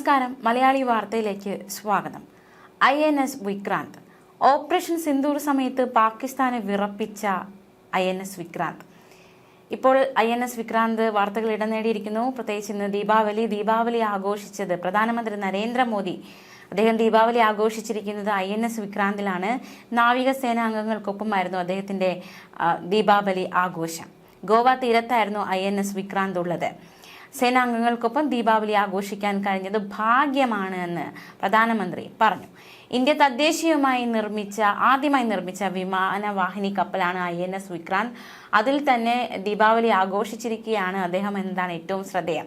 നമസ്കാരം. മലയാളി വാർത്തയിലേക്ക് സ്വാഗതം. I N S Vikrant. Operation Sindoor സമയത്ത് പാകിസ്ഥാനെ വിറപ്പിച്ച ഐ എൻ എസ് വിക്രാന്ത്. ഇപ്പോൾ ഐ എൻ എസ് വിക്രാന്ത് വാർത്തകൾ ഇടം നേടിയിരിക്കുന്നു. പ്രത്യേകിച്ച് ഇന്ന് ദീപാവലി. ദീപാവലി ആഘോഷിച്ചത് പ്രധാനമന്ത്രി നരേന്ദ്രമോദി. അദ്ദേഹം ദീപാവലി ആഘോഷിച്ചിരിക്കുന്നത് ഐ എൻ എസ് വിക്രാന്തിലാണ്. നാവികസേനാ അംഗങ്ങൾക്കൊപ്പമായിരുന്നു അദ്ദേഹത്തിന്റെ ദീപാവലി ആഘോഷം. ഗോവ തീരത്തായിരുന്നു ഐ എൻ എസ് വിക്രാന്ത് ഉള്ളത് സേനാംഗങ്ങൾക്കൊപ്പം ദീപാവലി ആഘോഷിക്കാൻ കഴിഞ്ഞത് ഭാഗ്യമാണ് എന്ന് പ്രധാനമന്ത്രി പറഞ്ഞു. ഇന്ത്യ തദ്ദേശീയമായി നിർമ്മിച്ച ആദ്യമായി നിർമ്മിച്ച വിമാനവാഹിനി കപ്പലാണ് ഐ എൻ എസ് വിക്രാന്ത്. അതിൽ തന്നെ ദീപാവലി ആഘോഷിച്ചിരിക്കുകയാണ് അദ്ദേഹം എന്നതാണ് ഏറ്റവും ശ്രദ്ധേയം.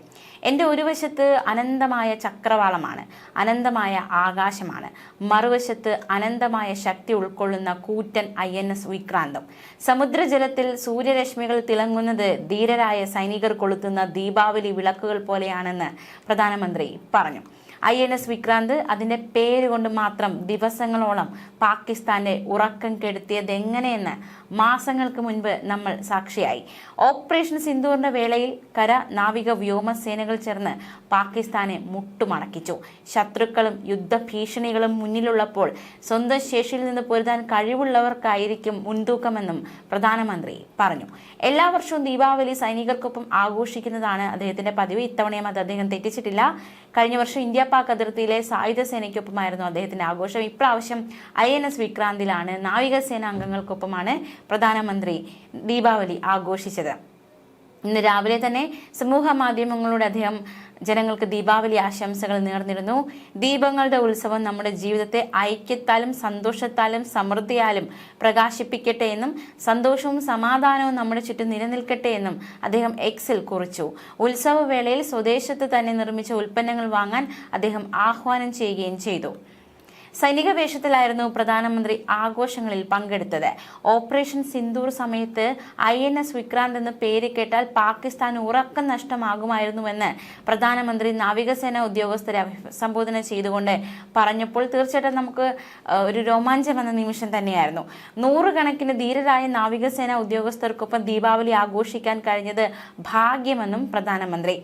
എന്റെ ഒരു വശത്ത് അനന്തമായ ചക്രവാളമാണ് അനന്തമായ ആകാശമാണ്. മറുവശത്ത് അനന്തമായ ശക്തി ഉൾക്കൊള്ളുന്ന കൂറ്റൻ ഐ എൻ എസ് വിക്രാന്തം. സമുദ്രജലത്തിൽ സൂര്യരശ്മികൾ തിളങ്ങുന്നത് ധീരരായ സൈനികർ കൊളുത്തുന്ന ദീപാവലി വിളക്കുകൾ പോലെയാണെന്ന് പ്രധാനമന്ത്രി പറഞ്ഞു. ഐ എൻ എസ് വിക്രാന്ത് അതിന്റെ പേര് കൊണ്ട് മാത്രം ദിവസങ്ങളോളം പാകിസ്ഥാന്റെ ഉറക്കം കെടുത്തിയത് എങ്ങനെയെന്ന് മാസങ്ങൾക്ക് മുൻപ് നമ്മൾ സാക്ഷിയായി. ഓപ്പറേഷൻ സിന്ദൂറിന്റെ വേളയിൽ കര നാവിക വ്യോമസേനകൾ ചേർന്ന് പാകിസ്ഥാനെ മുട്ടുമടക്കിച്ചു. ശത്രുക്കളും യുദ്ധഭീഷണികളും മുന്നിലുള്ളപ്പോൾ സ്വന്തം ശേഷിയിൽ നിന്ന് പൊരുതാൻ കഴിവുള്ളവർക്കായിരിക്കും മുൻതൂക്കമെന്നും പ്രധാനമന്ത്രി പറഞ്ഞു. എല്ലാ വർഷവും ദീപാവലി സൈനികർക്കൊപ്പം ആഘോഷിക്കുന്നതാണ് അദ്ദേഹത്തിന്റെ പതിവ്. ഇത്തവണയും അത് അദ്ദേഹം തെറ്റിച്ചിട്ടില്ല. കഴിഞ്ഞ വർഷം ഇന്ത്യ പാക് അതിർത്തിയിലെ സായുധ സേനയ്ക്കൊപ്പമായിരുന്നു അദ്ദേഹത്തിന്റെ ആഘോഷം. ഇപ്രാവശ്യം ഐ എൻ എസ് വിക്രാന്തിലാണ് നാവികസേന അംഗങ്ങൾക്കൊപ്പമാണ് പ്രധാനമന്ത്രി ദീപാവലി ആഘോഷിച്ചത്. ഇന്ന് രാവിലെ തന്നെ സമൂഹ മാധ്യമങ്ങളിലൂടെ അദ്ദേഹം ജനങ്ങൾക്ക് ദീപാവലി ആശംസകൾ നേർന്നിരുന്നു. ദീപങ്ങളുടെ ഉത്സവം നമ്മുടെ ജീവിതത്തെ ഐക്യത്താലും സന്തോഷത്താലും സമൃദ്ധിയാലും പ്രകാശിപ്പിക്കട്ടെ എന്നും സന്തോഷവും സമാധാനവും നമ്മുടെ ചുറ്റും നിലനിൽക്കട്ടെ എന്നും അദ്ദേഹം എക്സിൽ കുറിച്ചു. ഉത്സവവേളയിൽ സ്വദേശത്ത് തന്നെ നിർമ്മിച്ച ഉൽപ്പന്നങ്ങൾ വാങ്ങാൻ അദ്ദേഹം ആഹ്വാനം ചെയ്യുകയും ചെയ്തു. സൈനിക വേഷത്തിലായിരുന്നു പ്രധാനമന്ത്രി ആഘോഷങ്ങളിൽ പങ്കെടുത്തത്. ഓപ്പറേഷൻ സിന്ദൂർ സമയത്ത് ഐ എൻ എസ് വിക്രാന്ത് എന്ന് പേര് കേട്ടാൽ പാകിസ്ഥാൻ ഉറക്കം നഷ്ടമാകുമായിരുന്നുവെന്ന് പ്രധാനമന്ത്രി നാവികസേന ഉദ്യോഗസ്ഥരെ അഭിസംബോധന ചെയ്തുകൊണ്ട് പറഞ്ഞപ്പോൾ തീർച്ചയായിട്ടും നമുക്ക് ഒരു രോമാഞ്ചം എന്ന നിമിഷം തന്നെയായിരുന്നു. നൂറുകണക്കിന് ധീരരായ നാവികസേന ഉദ്യോഗസ്ഥർക്കൊപ്പം ദീപാവലി ആഘോഷിക്കാൻ കഴിഞ്ഞത് ഭാഗ്യമെന്നും പ്രധാനമന്ത്രി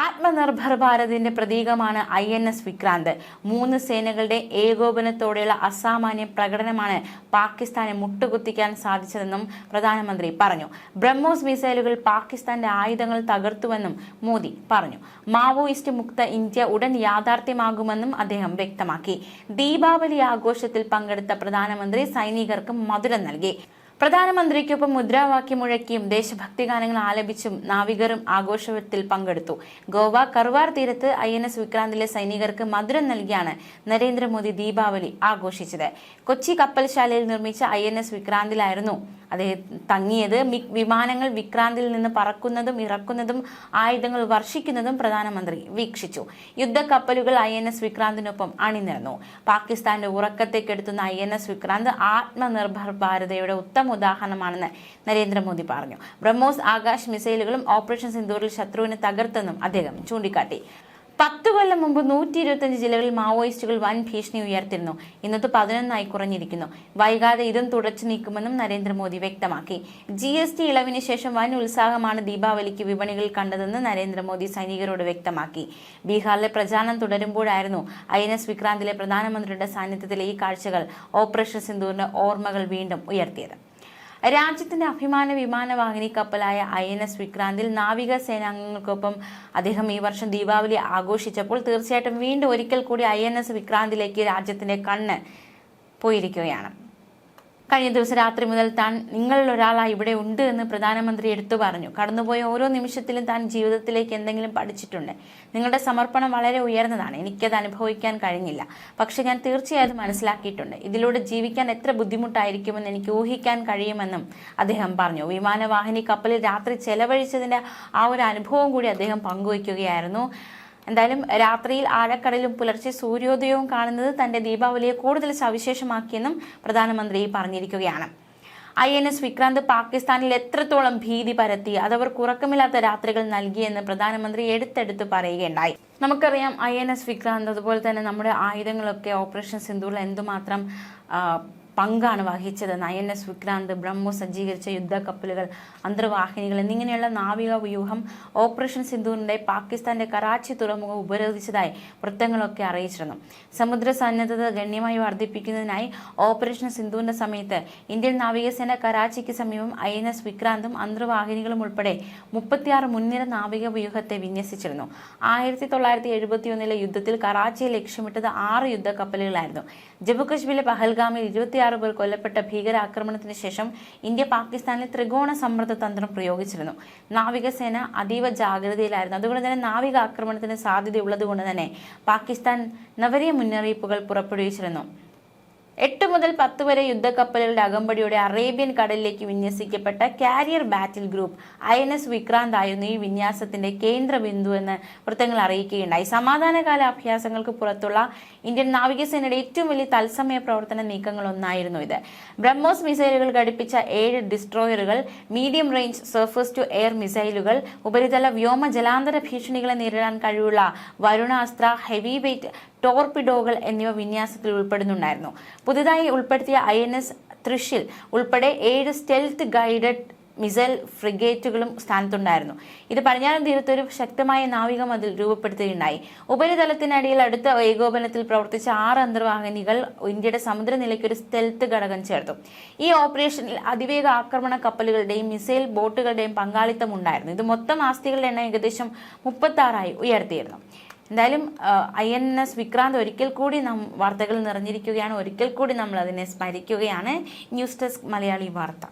ആത്മനിർഭർ ഭാരതിന്റെ പ്രതീകമാണ് ഐ എൻ എസ് വിക്രാന്ത്. മൂന്ന് സേനകളുടെ ഏകോപനത്തോടെയുള്ള അസാമാന്യ പ്രകടനമാണ് പാകിസ്ഥാനെ മുട്ടുകുത്തിക്കാൻ സാധിച്ചതെന്നും പ്രധാനമന്ത്രി പറഞ്ഞു. ബ്രഹ്മോസ് മിസൈലുകൾ പാകിസ്ഥാന്റെ ആയുധങ്ങൾ തകർത്തുവെന്നും മോദി പറഞ്ഞു. മാവോയിസ്റ്റ് മുക്ത ഇന്ത്യ ഉടൻ യാഥാർത്ഥ്യമാകുമെന്നും അദ്ദേഹം വ്യക്തമാക്കി. ദീപാവലി ആഘോഷത്തിൽ പങ്കെടുത്ത പ്രധാനമന്ത്രി സൈനികർക്ക് മധുരം നൽകി. പ്രധാനമന്ത്രിക്കൊപ്പം മുദ്രാവാക്യം മുഴക്കിയും ദേശഭക്തി ഗാനങ്ങൾ ആലപിച്ചും നാവികരും ആഘോഷത്തിൽ പങ്കെടുത്തു. ഗോവ കർവാർ തീരത്ത് ഐ എൻ എസ് വിക്രാന്തിലെ സൈനികർക്ക് മധുരം നൽകിയാണ് നരേന്ദ്രമോദി ദീപാവലി ആഘോഷിച്ചത്. കൊച്ചി കപ്പൽശാലയിൽ നിർമ്മിച്ച ഐ എൻ എസ് വിക്രാന്തിലായിരുന്നു അദ്ദേഹം തങ്ങിയത്. വിമാനങ്ങൾ വിക്രാന്തിൽ നിന്ന് പറക്കുന്നതും ഇറക്കുന്നതും ആയുധങ്ങൾ വർഷിക്കുന്നതും പ്രധാനമന്ത്രി വീക്ഷിച്ചു. യുദ്ധക്കപ്പലുകൾ ഐ എൻ എസ് വിക്രാന്തിനൊപ്പം അണിനിരന്നു. പാകിസ്ഥാന്റെ ഉറക്കത്തെ കെടുത്തുന്ന I N S Vikrant Atmanirbhar ഭാരതയുടെ ഉത്തമ ഉദാഹരണമാണെന്ന് നരേന്ദ്രമോദി പറഞ്ഞു. ബ്രഹ്മോസ് ആകാശ് മിസൈലുകളും ഓപ്പറേഷൻ സിന്ദൂറിൽ ശത്രുവിനെ തകർത്തെന്നും അദ്ദേഹം ചൂണ്ടിക്കാട്ടി. പത്ത് കൊല്ലം മുമ്പ് നൂറ്റി ഇരുപത്തിയഞ്ച് ജില്ലകളിൽ മാവോയിസ്റ്റുകൾ വൻ ഭീഷണി ഉയർത്തിരുന്നു. ഇന്നത്തെ പതിനൊന്നായി കുറഞ്ഞിരിക്കുന്നു. വൈകാതെ ഇതും തുടച്ചു നീക്കുമെന്നും നരേന്ദ്രമോദി വ്യക്തമാക്കി. ജി എസ് ടി ഇളവിന് ശേഷം വൻ ഉത്സാഹമാണ് ദീപാവലിക്ക് വിപണികളിൽ കണ്ടതെന്ന് നരേന്ദ്രമോദി സൈനികരോട് വ്യക്തമാക്കി. ബീഹാറിലെ പ്രചാരണം തുടരുമ്പോഴായിരുന്നു ഐ എൻ എസ് വിക്രാന്തിലെ പ്രധാനമന്ത്രിയുടെ സാന്നിധ്യത്തിലെ ഈ കാഴ്ചകൾ ഓപ്പറേഷൻ സിന്ദൂറിന്റെ ഓർമ്മകൾ വീണ്ടും ഉയർത്തിയത്. രാജ്യത്തിന്റെ അഭിമാന വിമാനവാഹിനി കപ്പലായ ഐ എൻ എസ് വിക്രാന്തിൽ നാവിക സേനാംഗങ്ങൾക്കൊപ്പം അദ്ദേഹം ഈ വർഷം ദീപാവലി ആഘോഷിച്ചപ്പോൾ തീർച്ചയായിട്ടും വീണ്ടും ഒരിക്കൽ കൂടി ഐ എൻ എസ് വിക്രാന്തിലേക്ക് രാജ്യത്തിന്റെ കണ്ണ് പോയിരിക്കുകയാണ്. കഴിഞ്ഞ ദിവസം രാത്രി മുതൽ താൻ നിങ്ങളിൽ ഒരാളായി ഇവിടെ ഉണ്ട് എന്ന് പ്രധാനമന്ത്രി എടുത്തു പറഞ്ഞു. കടന്നുപോയ ഓരോ നിമിഷത്തിലും താൻ ജീവിതത്തിലേക്ക് എന്തെങ്കിലും പഠിച്ചിട്ടുണ്ട്. നിങ്ങളുടെ സമർപ്പണം വളരെ ഉയർന്നതാണ്. എനിക്കത് അനുഭവിക്കാൻ കഴിഞ്ഞില്ല. പക്ഷെ ഞാൻ തീർച്ചയായും മനസ്സിലാക്കിയിട്ടുണ്ട്. ഇതിലൂടെ ജീവിക്കാൻ എത്ര ബുദ്ധിമുട്ടായിരിക്കുമെന്ന് എനിക്ക് ഊഹിക്കാൻ കഴിയുമെന്നും അദ്ദേഹം പറഞ്ഞു. വിമാനവാഹിനി കപ്പലിൽ രാത്രി ചെലവഴിച്ചതിന്റെ ആ ഒരു അനുഭവം കൂടി അദ്ദേഹം പങ്കുവയ്ക്കുകയായിരുന്നു. എന്തായാലും രാത്രിയിൽ ആഴക്കടലും പുലർച്ചെ സൂര്യോദയവും കാണുന്നത് തന്റെ ദീപാവലിയെ കൂടുതൽ സവിശേഷമാക്കിയെന്നും പ്രധാനമന്ത്രി പറഞ്ഞിരിക്കുകയാണ്. ഐ എൻ എസ് വിക്രാന്ത് പാകിസ്ഥാനിൽ എത്രത്തോളം ഭീതി പരത്തി അതവർ ഉറക്കമില്ലാത്ത രാത്രികൾ നൽകിയെന്ന് പ്രധാനമന്ത്രി എടുത്തെടുത്ത് പറയുകയുണ്ടായി. നമുക്കറിയാം ഐ എൻ എസ് വിക്രാന്ത് അതുപോലെ തന്നെ നമ്മുടെ ആയുധങ്ങളൊക്കെ ഓപ്പറേഷൻ സിന്ധുവിൽ എന്തുമാത്രം പങ്കാണ് വഹിച്ചത്. എസ് വിക്രാന്ത് ബ്രഹ്മോസ് സജ്ജീകരിച്ച യുദ്ധക്കപ്പലുകൾ അന്തർവാഹിനികൾ എന്നിങ്ങനെയുള്ള നാവിക വ്യൂഹം ഓപ്പറേഷൻ സിന്ധുവിന്റെ പാകിസ്ഥാന്റെ കറാച്ചി തുറമുഖം ഉപരോധിച്ചതായി വൃത്തങ്ങളൊക്കെ അറിയിച്ചിരുന്നു. സമുദ്ര സന്നദ്ധത ഗണ്യമായി വർദ്ധിപ്പിക്കുന്നതിനായി ഓപ്പറേഷൻ സിന്ധുവിന്റെ സമയത്ത് ഇന്ത്യൻ നാവികസേന കറാച്ചിക്ക് സമീപം ഐ എൻ എസ് വിക്രാന്തും അന്തർവാഹിനികളും ഉൾപ്പെടെ മുപ്പത്തിയാറ് മുൻനിര നാവിക വ്യൂഹത്തെ വിന്യസിച്ചിരുന്നു. ആയിരത്തി തൊള്ളായിരത്തി എഴുപത്തിയൊന്നിലെ യുദ്ധത്തിൽ കറാച്ചിയെ ലക്ഷ്യമിട്ടത് ആറ് യുദ്ധക്കപ്പലുകളായിരുന്നു. ജമ്മുകശ്മീരിലെ പഹൽഗാമിൽ ഇരുപത്തിയാറ് പേർ കൊല്ലപ്പെട്ട ഭീകരാക്രമണത്തിന് ശേഷം ഇന്ത്യ പാകിസ്ഥാനിൽ ത്രികോണ സമ്മർദ്ദ തന്ത്രം പ്രയോഗിച്ചിരുന്നു. നാവികസേന അതീവ ജാഗ്രതയിലായിരുന്നു. അതുകൊണ്ട് തന്നെ നാവിക ആക്രമണത്തിന് സാധ്യതയുള്ളത് കൊണ്ട് തന്നെ പാകിസ്ഥാൻ നവരിയ മുന്നറിയിപ്പുകൾ പുറപ്പെടുവിച്ചിരുന്നു. എട്ട് മുതൽ പത്ത് വരെ യുദ്ധക്കപ്പലുകളുടെ അകമ്പടിയോടെ അറേബ്യൻ കടലിലേക്ക് വിന്യസിക്കപ്പെട്ട carrier battle group I N S Vikrant ആയിരുന്നു ഈ വിന്യാസത്തിന്റെ കേന്ദ്ര ബിന്ദു എന്ന് വൃത്തങ്ങൾ അറിയിക്കുകയുണ്ടായി. സമാധാനകാല അഭ്യാസങ്ങൾക്ക് പുറത്തുള്ള ഇന്ത്യൻ നാവികസേനയുടെ ഏറ്റവും വലിയ തത്സമയ പ്രവർത്തന നീക്കങ്ങളൊന്നായിരുന്നു ഇത്. ബ്രഹ്മോസ് മിസൈലുകൾ ഘടിപ്പിച്ച ഏഴ് ഡിസ്ട്രോയറുകൾ medium range surface to air മിസൈലുകൾ ഉപരിതല വ്യോമ ജലാന്തര ഭീഷണികളെ നേരിടാൻ കഴിവുള്ള വരുണാസ്ത്ര ഹെവി വെയ്റ്റ് ടോർപിഡോകൾ എന്നിവ വിന്യാസത്തിൽ ഉൾപ്പെടുന്നുണ്ടായിരുന്നു. പുതുതായി ഉൾപ്പെടുത്തിയ ഐ എൻ എസ് തൃശിൽ ഉൾപ്പെടെ ഏഴ് സ്റ്റെൽത്ത് ഗൈഡഡ് മിസൈൽ ഫ്രിഗേറ്റുകളും സ്ഥാനത്തുണ്ടായിരുന്നു. ഇത് പടിഞ്ഞാറൻ തീരത്ത് ഒരു ശക്തമായ നാവിക മതിൽ രൂപപ്പെടുത്തുകയുണ്ടായി. ഉപരിതലത്തിനടിയിൽ അടുത്ത ഏകോപനത്തിൽ പ്രവർത്തിച്ച ആറ് അന്തർവാഹിനികൾ ഇന്ത്യയുടെ സമുദ്രനിലയ്ക്ക് ഒരു സ്ഥലത്ത് ഘടകം ചേർത്തു. ഈ ഓപ്പറേഷനിൽ അതിവേഗ ആക്രമണ കപ്പലുകളുടെയും മിസൈൽ ബോട്ടുകളുടെയും പങ്കാളിത്തം ഉണ്ടായിരുന്നു ഇത് മൊത്തം ആസ്തികളുടെ എണ്ണം ഏകദേശം മുപ്പത്തി ആറായി ഉയർത്തിയിരുന്നു. എന്തായാലും ഐ എൻ എസ് വിക്രാന്ത് ഒരിക്കൽ കൂടി നാം വാർത്തകൾ നിറഞ്ഞിരിക്കുകയാണ്. ഒരിക്കൽ കൂടി നമ്മൾ അതിനെ സ്മരിക്കുകയാണ്. ന്യൂസ് ഡെസ്ക് മലയാളി വാർത്ത.